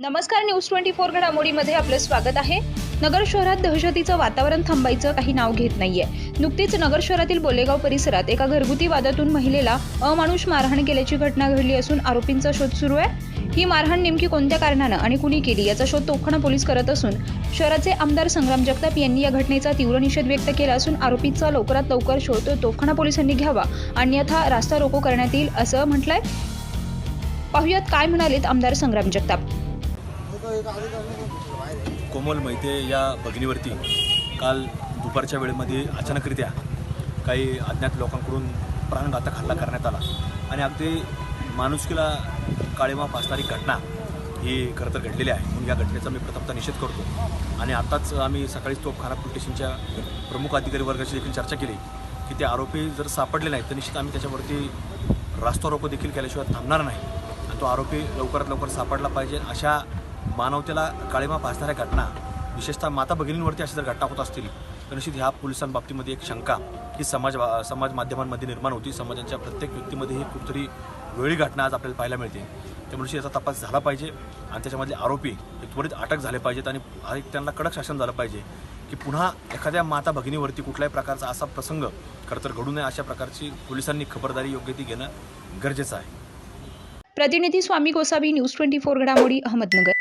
नमस्कार news twenty four घडामोडीमध्ये आपलं स्वागत आहे. नगर शहरात दहशतीचं वातावरण थांबायचं काही नाव घेत नाहीये. नुकतीच नगर शहरातील बोलेगाव परिसरात एका घरगुती वादातून महिलेला अमानुष मारहाण केल्याची घटना घडली असून आरोपींचा शोध सुरू आहे. ही मारहाण नेमकी कोणत्या कारणानं आणि कुणी केली याचा शोध तोखण पोलीस करत असून शहराचे आमदार संग्राम जगताप यांनी या घटनेचा तीव्र निषेध व्यक्त केला असून आरोपीचा लवकरात लवकर शोध तोखणा पोलिसांनी घ्यावा अन्यथा रास्ता रोको करण्यात येईल असं म्हटलंय. पाहुयात काय म्हणालेत आमदार संग्राम जगताप. कोमल मैते या भगिनीवरती काल दुपारच्या वेळेमध्ये अचानकरित्या काही अज्ञात लोकांकडून प्राणघातक हल्ला करण्यात आला. आणि अगदी माणुसकीला काळीमा फासणारी घटना ही खरं तर घडलेली आहे. म्हणून या घटनेचा मी प्रथमतः निषेध करतो. आणि आताच आम्ही सकाळीच तोफखाना पोलीस स्टेशनच्या प्रमुख अधिकारी वर्गाशी देखील चर्चा केली की ते आरोपी जर सापडले नाहीत तर निश्चित आम्ही त्याच्यावरती रास्ता रोको देखील केल्याशिवाय थांबणार नाही. आणि तो आरोपी लवकरात लवकर सापडला पाहिजे अशा मानवतेला काळीमा फासणाऱ्या घटना विशेषतः माता भगिनींवरती अशा जर घटना होत असतील तर निश्चित ह्या पोलिसांबाबतीमध्ये एक शंका ही समाज समाज माध्यमांमध्ये निर्माण होती. समाजाच्या प्रत्येक व्यक्तीमध्ये ही कुठतरी वेळी घटना आज आपल्याला पाहायला मिळते. त्यामुळे याचा तपास झाला पाहिजे आणि त्याच्यामधले आरोपी हे त्वरित अटक झाले पाहिजेत आणि त्यांना कडक शासन झालं पाहिजे की पुन्हा एखाद्या माता भगिनीवरती कुठल्याही प्रकारचा असा प्रसंग खरं तर घडू नये अशा प्रकारची पोलिसांनी खबरदारी योग्य ती घेणं गरजेचं आहे. प्रतिनिधी Swami Gosavi news twenty four घडामोडी अहमदनगर.